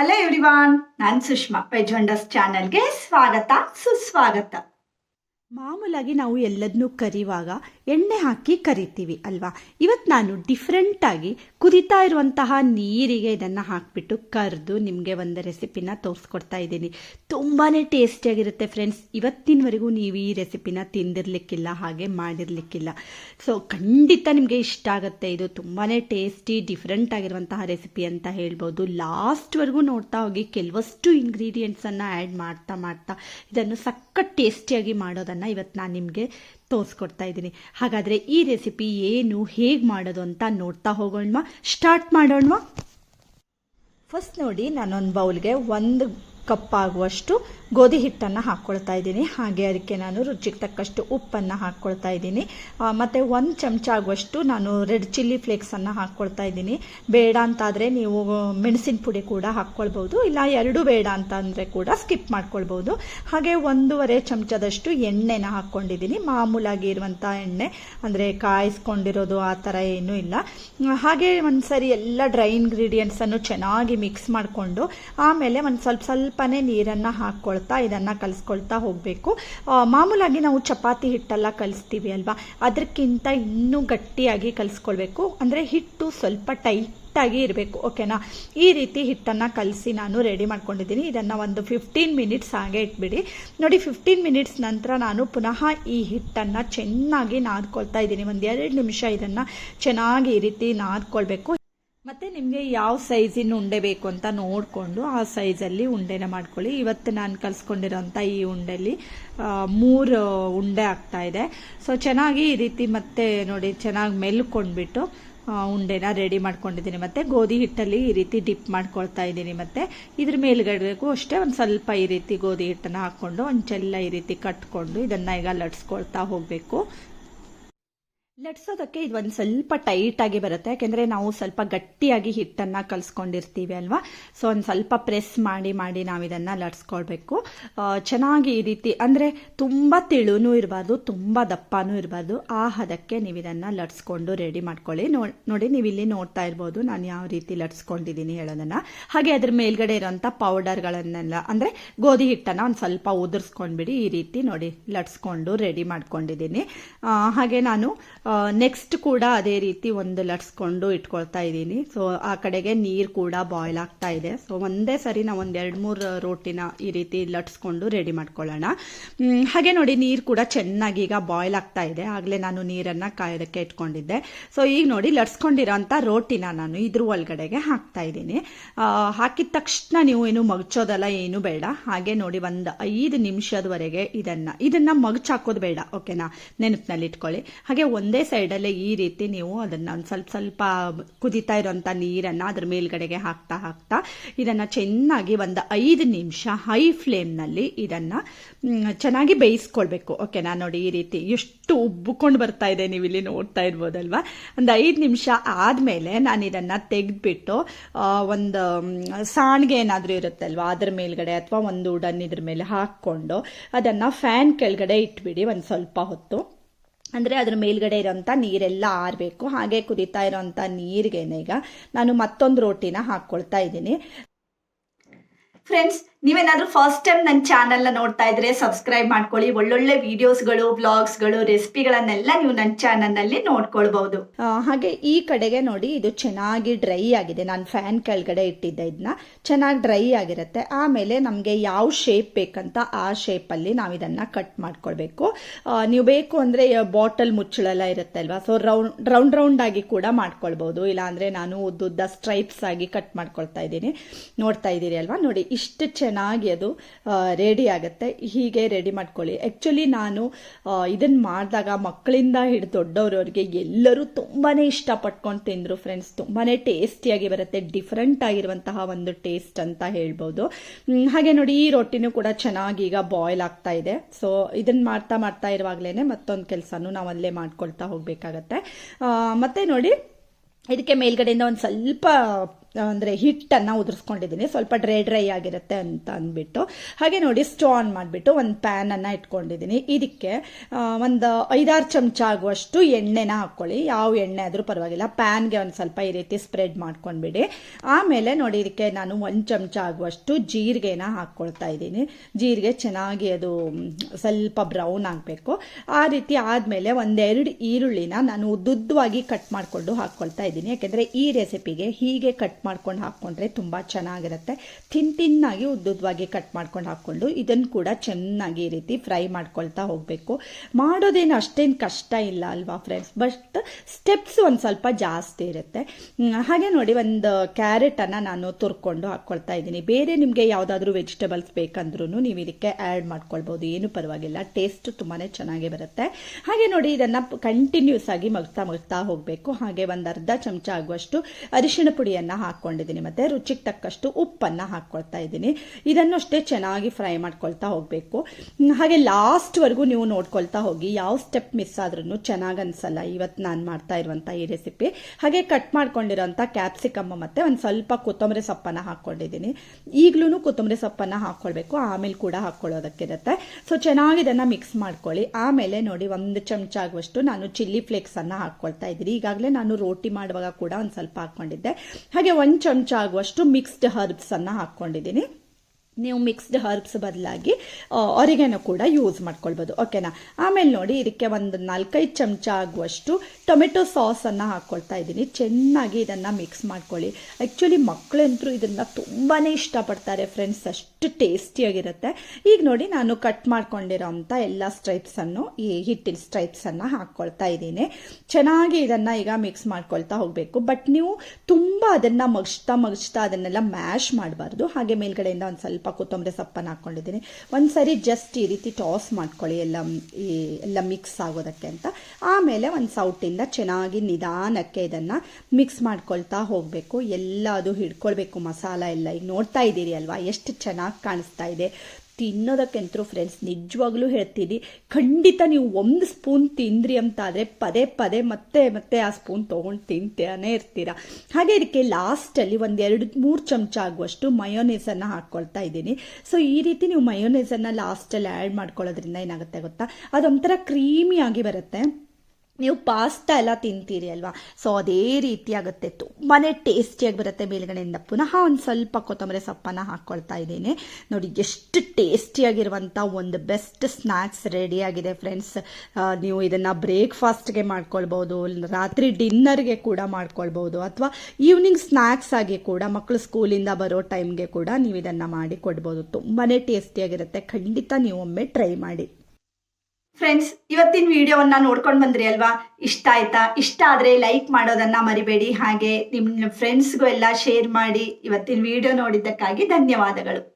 Hello everyone ನಾನು Sushma veg wonders ಚಾನಲ್ಗೆ ಸ್ವಾಗತ ಸುಸ್ವಾಗತ. ಮಾಮೂಲಾಗಿ ನಾವು ಎಲ್ಲದನ್ನೂ ಕರಿವಾಗ ಎಣ್ಣೆ ಹಾಕಿ ಕರಿತೀವಿ ಅಲ್ವಾ? ಇವತ್ತು ನಾನು ಡಿಫ್ರೆಂಟಾಗಿ ಕುದಿತಾ ಇರುವಂತಹ ನೀರಿಗೆ ಇದನ್ನು ಹಾಕಿಬಿಟ್ಟು ಕರೆದು ನಿಮಗೆ ಒಂದು ರೆಸಿಪಿನ ತೋರಿಸ್ಕೊಡ್ತಾ ಇದ್ದೀನಿ. ತುಂಬಾ ಟೇಸ್ಟಿಯಾಗಿರುತ್ತೆ ಫ್ರೆಂಡ್ಸ್ ಇವತ್ತಿನವರೆಗೂ ನೀವು ಈ ರೆಸಿಪಿನ ತಿಂದಿರಲಿಕ್ಕಿಲ್ಲ, ಹಾಗೆ ಮಾಡಿರಲಿಕ್ಕಿಲ್ಲ. ಸೊ ಖಂಡಿತ ನಿಮಗೆ ಇಷ್ಟ ಆಗುತ್ತೆ. ಇದು ತುಂಬಾ ಟೇಸ್ಟಿ ಡಿಫ್ರೆಂಟ್ ಆಗಿರುವಂತಹ ರೆಸಿಪಿ ಅಂತ ಹೇಳ್ಬೋದು. ಲಾಸ್ಟ್ವರೆಗೂ ನೋಡ್ತಾ ಹೋಗಿ, ಕೆಲವಷ್ಟು ಇಂಗ್ರೀಡಿಯೆಂಟ್ಸನ್ನು ಆ್ಯಡ್ ಮಾಡ್ತಾ ಮಾಡ್ತಾ ಇದನ್ನು ಸಖತ್ ಟೇಸ್ಟಿಯಾಗಿ ಮಾಡೋದನ್ನು ಇವತ್ತು ನಾನು ನಿಮಗೆ ತೋರಿಸ್ಕೊಡ್ತಾ ಇದ್ದೀನಿ. ಹಾಗಾದರೆ ಈ ರೆಸಿಪಿ ಏನು, ಹೇಗೆ ಮಾಡೋದು ಅಂತ ನೋಡ್ತಾ ಹೋಗೋಣ ಸ್ಟಾರ್ಟ್ ಮಾಡೋಣ ಫಸ್ಟ್ ನೋಡಿ ನಾನೊಂದು ಬೌಲ್ಗೆ ಒಂದು ಕಪ್ ಆಗುವಷ್ಟು ಗೋಧಿ ಹಿಟ್ಟನ್ನು ಹಾಕ್ಕೊಳ್ತಾ ಇದ್ದೀನಿ. ಹಾಗೆ ಅದಕ್ಕೆ ನಾನು ರುಚಿಗೆ ತಕ್ಕಷ್ಟು ಉಪ್ಪನ್ನು ಹಾಕ್ಕೊಳ್ತಾ ಇದ್ದೀನಿ. ಮತ್ತು ಒಂದು ಚಮಚ ಆಗುವಷ್ಟು ನಾನು ರೆಡ್ ಚಿಲ್ಲಿ ಫ್ಲೇಕ್ಸನ್ನು ಹಾಕ್ಕೊಳ್ತಾ ಇದ್ದೀನಿ. ಬೇಡ ಅಂತಾದರೆ ನೀವು ಮೆಣಸಿನ ಪುಡಿ ಕೂಡ ಹಾಕ್ಕೊಳ್ಬೋದು ಇಲ್ಲ, ಎರಡೂ ಬೇಡ ಅಂತ ಅಂದರೆ ಕೂಡ ಸ್ಕಿಪ್ ಮಾಡ್ಕೊಳ್ಬೋದು ಹಾಗೆ ಒಂದೂವರೆ ಚಮಚದಷ್ಟು ಎಣ್ಣೆನ ಹಾಕ್ಕೊಂಡಿದ್ದೀನಿ ಮಾಮೂಲಾಗಿ ಇರುವಂಥ ಎಣ್ಣೆ, ಅಂದರೆ ಕಾಯಿಸ್ಕೊಂಡಿರೋದು ಆ ಥರ ಏನೂ ಇಲ್ಲ. ಹಾಗೆ ಒಂದು ಸರಿ ಎಲ್ಲ ಡ್ರೈ ಇಂಗ್ರೀಡಿಯೆಂಟ್ಸನ್ನು ಚೆನ್ನಾಗಿ ಮಿಕ್ಸ್ ಮಾಡಿಕೊಂಡು, ಆಮೇಲೆ ಒಂದು ಸ್ವಲ್ಪ ಸ್ವಲ್ಪನೇ ನೀರನ್ನು ಹಾಕ್ಕೊಳ್ತಾ ಇದನ್ನು ಕಲಿಸ್ಕೊಳ್ತಾ ಹೋಗಬೇಕು. ಮಾಮೂಲಾಗಿ ನಾವು ಚಪಾತಿ ಹಿಟ್ಟೆಲ್ಲ ಕಲಿಸ್ತೀವಿ ಅಲ್ವಾ? ಅದಕ್ಕಿಂತ ಇನ್ನೂ ಗಟ್ಟಿಯಾಗಿ ಕಲಿಸ್ಕೊಳ್ಬೇಕು. ಅಂದರೆ ಹಿಟ್ಟು ಸ್ವಲ್ಪ ಟೈಟ್ ಆಗಿ ಇರಬೇಕು, ಓಕೆನಾ? ಈ ರೀತಿ ಹಿಟ್ಟನ್ನು ಕಲಸಿ ನಾನು ರೆಡಿ ಮಾಡ್ಕೊಂಡಿದ್ದೀನಿ. ಇದನ್ನು ಒಂದು ಫಿಫ್ಟೀನ್ ಮಿನಿಟ್ಸ್ ಹಾಗೆ ಇಟ್ಬಿಡಿ. ನೋಡಿ ಫಿಫ್ಟೀನ್ ಮಿನಿಟ್ಸ್ ನಂತರ ನಾನು ಪುನಃ ಈ ಹಿಟ್ಟನ್ನು ಚೆನ್ನಾಗಿ ನಾದ್ಕೊಳ್ತಾ ಇದ್ದೀನಿ. ಒಂದು ಎರಡು ನಿಮಿಷ ಇದನ್ನು ಚೆನ್ನಾಗಿ ಈ ರೀತಿ ನಾದ್ಕೊಳ್ಬೇಕು. ಮತ್ತು ನಿಮಗೆ ಯಾವ ಸೈಜಿನ ಉಂಡೆ ಬೇಕು ಅಂತ ನೋಡಿಕೊಂಡು ಆ ಸೈಜಲ್ಲಿ ಉಂಡೆನ ಮಾಡ್ಕೊಳ್ಳಿ. ಇವತ್ತು ನಾನು ಕಲಿಸ್ಕೊಂಡಿರೋಂಥ ಈ ಉಂಡೆಲಿ ಮೂರು ಉಂಡೆ ಆಗ್ತಾ ಇದೆ. ಸೊ ಚೆನ್ನಾಗಿ ಈ ರೀತಿ ಮತ್ತೆ ನೋಡಿ, ಚೆನ್ನಾಗಿ ಮೆಲ್ಕೊಂಡ್ಬಿಟ್ಟು ಉಂಡೆನ ರೆಡಿ ಮಾಡ್ಕೊಂಡಿದ್ದೀನಿ ಮತ್ತು. ಗೋಧಿ ಹಿಟ್ಟಲ್ಲಿ ಈ ರೀತಿ ಡಿಪ್ ಮಾಡ್ಕೊಳ್ತಾ ಇದ್ದೀನಿ ಮತ್ತು. ಇದ್ರ ಮೇಲ್ಗಡೆಗೂ ಅಷ್ಟೇ ಒಂದು ಸ್ವಲ್ಪ ಈ ರೀತಿ ಗೋಧಿ ಹಿಟ್ಟನ್ನು ಹಾಕ್ಕೊಂಡು ಚೆಲ್ಲ ಈ ರೀತಿ ಕಟ್ಕೊಂಡು ಇದನ್ನು ಈಗ ಲಟ್ಸ್ಕೊಳ್ತಾ ಹೋಗಬೇಕು. ಲಟ್ಸೋದಕ್ಕೆ ಇದು ಒಂದು ಸ್ವಲ್ಪ ಆಗಿ ಬರುತ್ತೆ. ಯಾಕೆಂದರೆ ನಾವು ಸ್ವಲ್ಪ ಗಟ್ಟಿಯಾಗಿ ಹಿಟ್ಟನ್ನು ಕಲಿಸ್ಕೊಂಡಿರ್ತೀವಿ ಅಲ್ವಾ? ಸೊ ಒಂದು ಸ್ವಲ್ಪ ಪ್ರೆಸ್ ಮಾಡಿ ಮಾಡಿ ನಾವು ಇದನ್ನ ಲಟ್ಸ್ಕೊಳ್ಬೇಕು ಚೆನ್ನಾಗಿ ಈ ರೀತಿ, ಅಂದರೆ ತುಂಬ ತಿಳುನೂ ಇರಬಾರ್ದು, ತುಂಬ ದಪ್ಪನೂ ಇರಬಾರ್ದು. ಆ ಹದಕ್ಕೆ ನೀವು ಇದನ್ನ ಲಟ್ಸ್ಕೊಂಡು ರೆಡಿ ಮಾಡ್ಕೊಳ್ಳಿ. ನೋಡಿ ನೀವು ಇಲ್ಲಿ ನೋಡ್ತಾ ಇರ್ಬೋದು ನಾನು ಯಾವ ರೀತಿ ಲಟ್ಸ್ಕೊಂಡಿದ್ದೀನಿ ಹೇಳೋದನ್ನು. ಹಾಗೆ ಅದ್ರ ಮೇಲ್ಗಡೆ ಇರೋಂಥ ಪೌಡರ್ಗಳನ್ನೆಲ್ಲ ಅಂದರೆ ಗೋಧಿ ಹಿಟ್ಟನ್ನು ಒಂದು ಸ್ವಲ್ಪ ಉದುರ್ಸ್ಕೊಂಡ್ಬಿಡಿ ಈ ರೀತಿ ನೋಡಿ ಲಟ್ಸ್ಕೊಂಡು ರೆಡಿ ಮಾಡ್ಕೊಂಡಿದ್ದೀನಿ. ಹಾಗೆ ನಾನು ನೆಕ್ಸ್ಟ್ ಕೂಡ ಅದೇ ರೀತಿ ಒಂದು ಲಟ್ಸ್ಕೊಂಡು ಇಟ್ಕೊಳ್ತಾ ಇದ್ದೀನಿ. ಸೊ ಆ ಕಡೆಗೆ ನೀರು ಕೂಡ ಬಾಯ್ಲ್ ಆಗ್ತಾ ಇದೆ. ಸೊ ಒಂದೇ ಸರಿ ನಾವು ಒಂದು ಎರಡು ಮೂರು ರೋಟಿನ ಈ ರೀತಿ ಲಟ್ಸ್ಕೊಂಡು ರೆಡಿ ಮಾಡ್ಕೊಳ್ಳೋಣ. ಹಾಗೆ ನೋಡಿ ನೀರು ಕೂಡ ಚೆನ್ನಾಗಿ ಈಗ ಬಾಯ್ಲ್ ಆಗ್ತಾ ಇದೆ. ಆಗಲೇ ನಾನು ನೀರನ್ನು ಕಾಯೋದಕ್ಕೆ ಇಟ್ಕೊಂಡಿದ್ದೆ. ಸೊ ಈಗ ನೋಡಿ ಲಟ್ಸ್ಕೊಂಡಿರೋಂಥ ರೋಟಿನ ನಾನು ಇದ್ರ ಒಳಗಡೆಗೆ ಹಾಕ್ತಾ ಇದ್ದೀನಿ. ಹಾಕಿದ ತಕ್ಷಣ ನೀವು ಏನು ಮಗಚೋದಲ್ಲ ಏನು ಬೇಡ. ಹಾಗೆ ನೋಡಿ ಒಂದು ಐದು ನಿಮಿಷದವರೆಗೆ ಇದನ್ನು ಇದನ್ನು ಮಗ್ಚಾಕೋದು ಬೇಡ. ಓಕೆನಾ ನೆನಪಿನಲ್ಲಿ ಇಟ್ಕೊಳ್ಳಿ ಹಾಗೆ ಒಂದೇ ಸೈಡಲ್ಲೇ ಈ ರೀತಿ ನೀವು ಅದನ್ನು ಒಂದು ಸ್ವಲ್ಪ ಸ್ವಲ್ಪ ಕುದಿತಾ ಇರೋಂಥ ನೀರನ್ನು ಅದ್ರ ಮೇಲ್ಗಡೆಗೆ ಹಾಕ್ತಾ ಹಾಕ್ತಾ ಇದನ್ನು ಚೆನ್ನಾಗಿ ಒಂದು ಐದು ನಿಮಿಷ ಹೈ ಫ್ಲೇಮ್ನಲ್ಲಿ ಇದನ್ನು ಚೆನ್ನಾಗಿ ಬೇಯಿಸ್ಕೊಳ್ಬೇಕು. ಓಕೆನಾ ನೋಡಿ ಈ ರೀತಿ ಎಷ್ಟು ಉಬ್ಬಿಕೊಂಡು ಬರ್ತಾ ಇದೆ ನೀವು ಇಲ್ಲಿ ನೋಡ್ತಾ ಇರ್ಬೋದಲ್ವಾ? ಒಂದು ಐದು ನಿಮಿಷ ಆದಮೇಲೆ ನಾನು ಇದನ್ನು ತೆಗೆದ್ಬಿಟ್ಟು ಒಂದು ಸಾಣ್ಗೆ ಏನಾದರೂ ಇರುತ್ತಲ್ವಾ? ಅದ್ರ ಮೇಲ್ಗಡೆ ಅಥವಾ ಒಂದು ಉಡನ್ ಇದ್ರ ಮೇಲೆ ಹಾಕ್ಕೊಂಡು ಅದನ್ನು ಫ್ಯಾನ್ ಕೆಳಗಡೆ ಇಟ್ಬಿಡಿ ಒಂದು ಸ್ವಲ್ಪ ಹೊತ್ತು. ಅಂದರೆ ಅದ್ರ ಮೇಲ್ಗಡೆ ಇರೋಂಥ ನೀರೆಲ್ಲ ಆರಬೇಕು. ಹಾಗೆ ಕುದೀತಾ ಇರೋಂಥ ನೀರಿಗೆ ಈಗ ನಾನು ಮತ್ತೊಂದು ರೋಟಿನ ಹಾಕ್ಕೊಳ್ತಾ ಇದ್ದೀನಿ. ಫ್ರೆಂಡ್ಸ್ ನೀವೇನಾದ್ರೂ ಫಸ್ಟ್ ಟೈಮ್ ನನ್ನ ಚಾನಲ್ನ ನೋಡ್ತಾ ಇದ್ರೆ ಸಬ್ಸ್ಕ್ರೈಬ್ ಮಾಡ್ಕೊಳ್ಳಿ. ಒಳ್ಳೊಳ್ಳೆ ವಿಡಿಯೋಸ್ಗಳು ಬ್ಲಾಗ್ಸ್ಗಳು ರೆಸಿಪಿಗಳನ್ನೆಲ್ಲ ನೀವು ನನ್ನ ಚಾನಲ್ನಲ್ಲಿ ನೋಡ್ಕೊಳ್ಬಹುದು. ಹಾಗೆ ಈ ಕಡೆಗೆ ನೋಡಿ, ಇದು ಚೆನ್ನಾಗಿ ಡ್ರೈ ಆಗಿದೆ. ನಾನು ಫ್ಯಾನ್ ಕೆಳಗಡೆ ಇಟ್ಟಿದ್ದೆ ಇದನ್ನ ಚೆನ್ನಾಗಿ ಡ್ರೈ ಆಗಿರುತ್ತೆ. ಆಮೇಲೆ ನಮಗೆ ಯಾವ ಶೇಪ್ ಬೇಕಂತ ಆ ಶೇಪಲ್ಲಿ ನಾವು ಇದನ್ನು ಕಟ್ ಮಾಡ್ಕೊಳ್ಬೇಕು. ನೀವು ಬೇಕು ಅಂದರೆ ಬಾಟಲ್ ಮುಚ್ಚಳೆಲ್ಲ ಇರುತ್ತೆ ಅಲ್ವಾ ಸೊ ರೌಂಡ್ ರೌಂಡ್ ರೌಂಡ್ ಆಗಿ ಕೂಡ ಮಾಡ್ಕೊಳ್ಬೋದು ಇಲ್ಲಾಂದರೆ ನಾನು ಉದ್ದುದ್ದ ಸ್ಟ್ರೈಪ್ಸ್ ಆಗಿ ಕಟ್ ಮಾಡ್ಕೊಳ್ತಾ ಇದ್ದೀನಿ. ನೋಡ್ತಾ ಇದ್ದೀರಿ ಅಲ್ವಾ? ನೋಡಿ. ಇಷ್ಟು ಚೆನ್ನಾಗಿ ಅದು ರೆಡಿ ಆಗುತ್ತೆ. ಹೀಗೆ ರೆಡಿ ಮಾಡ್ಕೊಳ್ಳಿ. ಆ್ಯಕ್ಚುಲಿ ನಾನು ಇದನ್ನು ಮಾಡಿದಾಗ ಮಕ್ಕಳಿಂದ ಹಿಡಿದು ದೊಡ್ಡವರವ್ರಿಗೆ ಎಲ್ಲರೂ ತುಂಬಾ ಇಷ್ಟಪಟ್ಕೊಂಡು ತಿಂದರು ಫ್ರೆಂಡ್ಸ್ ತುಂಬಾ ಟೇಸ್ಟಿಯಾಗಿ ಬರುತ್ತೆ ಡಿಫ್ರೆಂಟ್ ಆಗಿರುವಂತಹ ಒಂದು ಟೇಸ್ಟ್ ಅಂತ ಹೇಳ್ಬೋದು. ಹಾಗೆ ನೋಡಿ ಈ ರೊಟ್ಟಿನೂ ಕೂಡ ಚೆನ್ನಾಗಿ ಈಗ ಬಾಯ್ಲ್ ಆಗ್ತಾ ಇದೆ. ಸೊ ಇದನ್ನು ಮಾಡ್ತಾ ಮಾಡ್ತಾ ಇರುವಾಗಲೇ ಮತ್ತೊಂದು ಕೆಲಸನೂ ನಾವು ಅಲ್ಲೇ ಮಾಡ್ಕೊಳ್ತಾ ಹೋಗಬೇಕಾಗತ್ತೆ. ಮತ್ತು ನೋಡಿ, ಇದಕ್ಕೆ ಮೇಲ್ಗಡೆಯಿಂದ ಒಂದು ಸ್ವಲ್ಪ ಅಂದರೆ ಹಿಟ್ಟನ್ನು ಉದುರಿಸ್ಕೊಂಡಿದ್ದೀನಿ. ಸ್ವಲ್ಪ ಡ್ರೈ ಡ್ರೈ ಆಗಿರುತ್ತೆ ಅಂತ ಅಂದ್ಬಿಟ್ಟು. ಹಾಗೆ ನೋಡಿ, ಸ್ಟವ್ ಆನ್ ಮಾಡಿಬಿಟ್ಟು ಒಂದು ಪ್ಯಾನನ್ನು ಇಟ್ಕೊಂಡಿದ್ದೀನಿ. ಇದಕ್ಕೆ ಒಂದು ಐದಾರು ಚಮಚ ಆಗುವಷ್ಟು ಎಣ್ಣೆನ ಹಾಕ್ಕೊಳ್ಳಿ ಯಾವ ಎಣ್ಣೆ ಆದರೂ ಪರವಾಗಿಲ್ಲ. ಪ್ಯಾನ್ಗೆ ಒಂದು ಸ್ವಲ್ಪ ಈ ರೀತಿ ಸ್ಪ್ರೆಡ್ ಮಾಡ್ಕೊಂಡ್ಬಿಡಿ. ಆಮೇಲೆ ನೋಡಿ, ಇದಕ್ಕೆ ನಾನು ಒಂದು ಚಮಚ ಆಗುವಷ್ಟು ಜೀರಿಗೆನ ಹಾಕ್ಕೊಳ್ತಾ ಇದ್ದೀನಿ. ಜೀರಿಗೆ ಚೆನ್ನಾಗಿ ಅದು ಸ್ವಲ್ಪ ಬ್ರೌನ್ ಆಗಬೇಕು. ಆ ರೀತಿ ಆದಮೇಲೆ ಒಂದೆರಡು ಈರುಳ್ಳಿನ ನಾನು ಉದ್ದುದ್ದವಾಗಿ ಕಟ್ ಮಾಡಿಕೊಂಡು ಹಾಕ್ಕೊಳ್ತಾ ಇದ್ದೀನಿ. ಯಾಕೆಂದರೆ ಈ ರೆಸಿಪಿಗೆ ಹೀಗೆ ಕಟ್ ಮಾಡ್ಕೊಂಡು ಹಾಕ್ಕೊಂಡ್ರೆ ತುಂಬ ಚೆನ್ನಾಗಿರುತ್ತೆ. ತಿನ್ ತಿನ್ನಾಗಿ ಉದ್ದುದ್ದವಾಗಿ ಕಟ್ ಮಾಡ್ಕೊಂಡು ಹಾಕ್ಕೊಂಡು ಇದನ್ನು ಕೂಡ ಚೆನ್ನಾಗಿ ಈ ರೀತಿ ಫ್ರೈ ಮಾಡ್ಕೊಳ್ತಾ ಹೋಗಬೇಕು. ಮಾಡೋದೇನು ಅಷ್ಟೇನು ಕಷ್ಟ ಇಲ್ಲ ಅಲ್ವಾ ಫ್ರೆಂಡ್ಸ್ ಬಟ್ ಸ್ಟೆಪ್ಸ್ ಒಂದು ಸ್ವಲ್ಪ ಜಾಸ್ತಿ ಇರುತ್ತೆ. ಹಾಗೆ ನೋಡಿ ಒಂದು ಕ್ಯಾರೆಟನ್ನು ನಾನು ತುರ್ಕೊಂಡು ಹಾಕ್ಕೊಳ್ತಾ ಇದ್ದೀನಿ. ಬೇರೆ ನಿಮಗೆ ಯಾವುದಾದ್ರೂ ವೆಜಿಟೇಬಲ್ಸ್ ಬೇಕಂದ್ರೂ ನೀವು ಇದಕ್ಕೆ ಆ್ಯಡ್ ಮಾಡ್ಕೊಳ್ಬೋದು. ಏನು ಪರವಾಗಿಲ್ಲ ಟೇಸ್ಟ್ ತುಂಬಾ ಚೆನ್ನಾಗಿ ಬರುತ್ತೆ. ಹಾಗೆ ನೋಡಿ ಇದನ್ನು ಕಂಟಿನ್ಯೂಸ್ ಆಗಿ ಮಗ್ತಾ ಮಗ್ತಾ ಹೋಗಬೇಕು. ಹಾಗೆ ಒಂದು ಅರ್ಧ ಚಮಚ ಆಗುವಷ್ಟು ಅರಿಶಿಣ ಪುಡಿಯನ್ನು ಹಾಕ್ಕೊಂಡಿದ್ದೀನಿ ಮತ್ತು ರುಚಿಗೆ ತಕ್ಕಷ್ಟು ಉಪ್ಪನ್ನು ಹಾಕ್ಕೊಳ್ತಾ ಇದ್ದೀನಿ. ಇದನ್ನು ಅಷ್ಟೇ ಚೆನ್ನಾಗಿ ಫ್ರೈ ಮಾಡ್ಕೊಳ್ತಾ ಹೋಗಬೇಕು. ಹಾಗೆ ಲಾಸ್ಟ್ವರೆಗೂ ನೀವು ನೋಡ್ಕೊಳ್ತಾ ಹೋಗಿ, ಯಾವ ಸ್ಟೆಪ್ ಮಿಸ್ ಆದ್ರೂ ಚೆನ್ನಾಗಿ ಅನಿಸಲ್ಲ. ಇವತ್ತು ನಾನು ಮಾಡ್ತಾ ಇರುವಂಥ ಈ ರೆಸಿಪಿ ಹಾಗೆ ಕಟ್ ಮಾಡ್ಕೊಂಡಿರೋಂಥ ಕ್ಯಾಪ್ಸಿಕಮ್ ಮತ್ತು ಒಂದು ಸ್ವಲ್ಪ ಕೊತ್ತಂಬರಿ ಸೊಪ್ಪನ್ನು ಹಾಕ್ಕೊಂಡಿದ್ದೀನಿ ಈಗಲೂ ಕೊತ್ತಂಬರಿ ಸೊಪ್ಪನ್ನು ಹಾಕ್ಕೊಳ್ಬೇಕು ಆಮೇಲೆ ಕೂಡ ಹಾಕ್ಕೊಳ್ಳೋದಕ್ಕಿರುತ್ತೆ ಸೊ ಚೆನ್ನಾಗಿ ಇದನ್ನು ಮಿಕ್ಸ್ ಮಾಡ್ಕೊಳ್ಳಿ. ಆಮೇಲೆ ನೋಡಿ, ಒಂದು ಚಮಚ ಆಗುವಷ್ಟು ನಾನು ಚಿಲ್ಲಿ ಫ್ಲೇಕ್ಸನ್ನು ಹಾಕ್ಕೊಳ್ತಾ ಇದ್ದೀನಿ. ಈಗಾಗಲೇ ನಾನು ರೋಟಿ ಮಾಡುವಾಗ ಕೂಡ ಒಂದು ಸ್ವಲ್ಪ ಹಾಕ್ಕೊಂಡಿದ್ದೆ ಹಾಗೆ ಒಂದು ಚಮಚ ಆಗುವಷ್ಟು ಮಿಕ್ಸ್ಡ್ ಹರ್ಬ್ಸನ್ನು ಹಾಕ್ಕೊಂಡಿದ್ದೀನಿ. ನೀವು ಮಿಕ್ಸ್ಡ್ ಹರ್ಬ್ಸ್ ಬದಲಾಗಿ ಆರಿಗೆನೋ ಕೂಡ ಯೂಸ್ ಮಾಡ್ಕೊಳ್ಬೋದು. ಓಕೆನಾ ಆಮೇಲೆ ನೋಡಿ, ಇದಕ್ಕೆ ಒಂದು ನಾಲ್ಕೈದು ಚಮಚ ಆಗುವಷ್ಟು ಟೊಮೆಟೊ ಸಾಸನ್ನು ಹಾಕ್ಕೊಳ್ತಾ ಇದ್ದೀನಿ. ಚೆನ್ನಾಗಿ ಇದನ್ನು ಮಿಕ್ಸ್ ಮಾಡ್ಕೊಳ್ಳಿ. ಆ್ಯಕ್ಚುಲಿ ಮಕ್ಕಳಂತರೂ ಇದನ್ನು ತುಂಬಾ ಇಷ್ಟಪಡ್ತಾರೆ ಫ್ರೆಂಡ್ಸ್ ಅಷ್ಟು. ಟೇಸ್ಟಿಯಾಗಿರುತ್ತೆ. ಈಗ ನೋಡಿ ನಾನು ಕಟ್ ಮಾಡ್ಕೊಂಡಿರೋಂಥ ಎಲ್ಲ ಸ್ಟ್ರೈಪ್ಸನ್ನು ಈ ಹಿಟ್ಟಿನ ಸ್ಟ್ರೈಪ್ಸನ್ನು ಹಾಕ್ಕೊಳ್ತಾ ಇದ್ದೀನಿ. ಚೆನ್ನಾಗಿ ಇದನ್ನು ಈಗ ಮಿಕ್ಸ್ ಮಾಡ್ಕೊಳ್ತಾ ಹೋಗಬೇಕು. ಬಟ್ ನೀವು ತುಂಬ ಅದನ್ನು ಮಗ್ಸ್ತಾ ಮಗ್ಸ್ತಾ ಅದನ್ನೆಲ್ಲ ಮ್ಯಾಶ್ ಮಾಡಬಾರ್ದು. ಹಾಗೆ ಮೇಲ್ಗಡೆಯಿಂದ ಒಂದು ಸ್ವಲ್ಪ ಕೊತ್ತಂಬರಿ ಸೊಪ್ಪನ್ನು ಹಾಕ್ಕೊಂಡಿದ್ದೀನಿ ಒಂದು ಸರಿ ಜಸ್ಟ್ ಈ ರೀತಿ ಟಾಸ್ ಮಾಡ್ಕೊಳ್ಳಿ ಎಲ್ಲ, ಈ ಎಲ್ಲ ಮಿಕ್ಸ್ ಆಗೋದಕ್ಕೆ ಅಂತ. ಆಮೇಲೆ ಒಂದು ಸೌಟಿಂದ ಚೆನ್ನಾಗಿ ನಿಧಾನಕ್ಕೆ ಇದನ್ನು ಮಿಕ್ಸ್ ಮಾಡ್ಕೊಳ್ತಾ ಹೋಗಬೇಕು. ಎಲ್ಲ ಅದು ಹಿಡ್ಕೊಳ್ಬೇಕು ಮಸಾಲ ಎಲ್ಲ. ಈಗ ನೋಡ್ತಾ ಇದ್ದೀರಿ ಅಲ್ವಾ? ಎಷ್ಟು ಕಾಣಿಸ್ತಾ ಇದೆ. ತಿನ್ನೋದಕ್ಕೆಂತರೂ ಫ್ರೆಂಡ್ಸ್ ನಿಜವಾಗ್ಲೂ ಹೇಳ್ತೀನಿ, ಖಂಡಿತ ನೀವು ಒಂದು ಸ್ಪೂನ್ ತಿಂದ್ರಿ ಅಂತ ಆದರೆ ಪದೇ ಪದೇ ಮತ್ತೆ ಮತ್ತೆ ಆ ಸ್ಪೂನ್ ತೊಗೊಂಡು ತಿಂತಾನೆ ಇರ್ತೀರ? ಹಾಗೆ ಇದಕ್ಕೆ ಲಾಸ್ಟಲ್ಲಿ ಒಂದು ಎರಡು, ಮೂರು ಚಮಚ ಆಗುವಷ್ಟು ಮಯೋನೈಸನ್ನು ಹಾಕ್ಕೊಳ್ತಾ ಇದ್ದೀನಿ. ಸೊ ಈ ರೀತಿ ನೀವು ಮಯೋನೈಸನ್ನು ಲಾಸ್ಟಲ್ಲಿ ಆ್ಯಡ್ ಮಾಡ್ಕೊಳ್ಳೋದ್ರಿಂದ ಏನಾಗುತ್ತೆ ಗೊತ್ತಾ? ಅದೊಂಥರ ಕ್ರೀಮಿಯಾಗಿ ಬರುತ್ತೆ. ನೀವು ಪಾಸ್ತಾ ಎಲ್ಲ ತಿಂತೀರಿ ಅಲ್ವಾ? ಸೊ ಅದೇ ರೀತಿ ಆಗುತ್ತೆ. ತುಂಬಾ ಟೇಸ್ಟಿಯಾಗಿ ಬರುತ್ತೆ ಮೇಲ್ಗಡೆಯಿಂದ. ಪುನಃ ಒಂದು ಸ್ವಲ್ಪ ಕೊತ್ತಂಬರಿ ಸೊಪ್ಪನ್ನು ಹಾಕ್ಕೊಳ್ತಾ ಇದ್ದೀನಿ. ನೋಡಿ, ಎಷ್ಟು ಟೇಸ್ಟಿಯಾಗಿರುವಂಥ ಒಂದು ಬೆಸ್ಟ್ ಸ್ನ್ಯಾಕ್ಸ್ ರೆಡಿಯಾಗಿದೆ ಫ್ರೆಂಡ್ಸ್ ನೀವು ಇದನ್ನು ಬ್ರೇಕ್ಫಾಸ್ಟ್ಗೆ ಮಾಡ್ಕೊಳ್ಬೋದು, ರಾತ್ರಿ ಡಿನ್ನರ್ಗೆ ಕೂಡ ಮಾಡ್ಕೊಳ್ಬೋದು, ಅಥವಾ ಈವ್ನಿಂಗ್ ಸ್ನ್ಯಾಕ್ಸ್ ಆಗಿ ಕೂಡ ಮಕ್ಕಳು ಸ್ಕೂಲಿಂದ ಬರೋ ಟೈಮ್ಗೆ ಕೂಡ ನೀವು ಇದನ್ನು ಮಾಡಿ ಕೊಡ್ಬೋದು. ತುಂಬಾ ಟೇಸ್ಟಿಯಾಗಿರುತ್ತೆ ಖಂಡಿತ ನೀವು ಒಮ್ಮೆ ಟ್ರೈ ಮಾಡಿ. ಫ್ರೆಂಡ್ಸ್ ಇವತ್ತಿನ ವಿಡಿಯೋವನ್ನ ನೋಡ್ಕೊಂಡು ಬಂದ್ರಿ ಅಲ್ವಾ? ಇಷ್ಟ ಆಯ್ತಾ? ಇಷ್ಟ ಆದ್ರೆ ಲೈಕ್ ಮಾಡೋದನ್ನ ಮರಿಬೇಡಿ. ಹಾಗೆ ನಿಮ್ಮ ಫ್ರೆಂಡ್ಸ್ಗೂ ಎಲ್ಲ ಶೇರ್ ಮಾಡಿ ಇವತ್ತಿನ ವಿಡಿಯೋ ನೋಡಿದ್ದಕ್ಕಾಗಿ ಧನ್ಯವಾದಗಳು.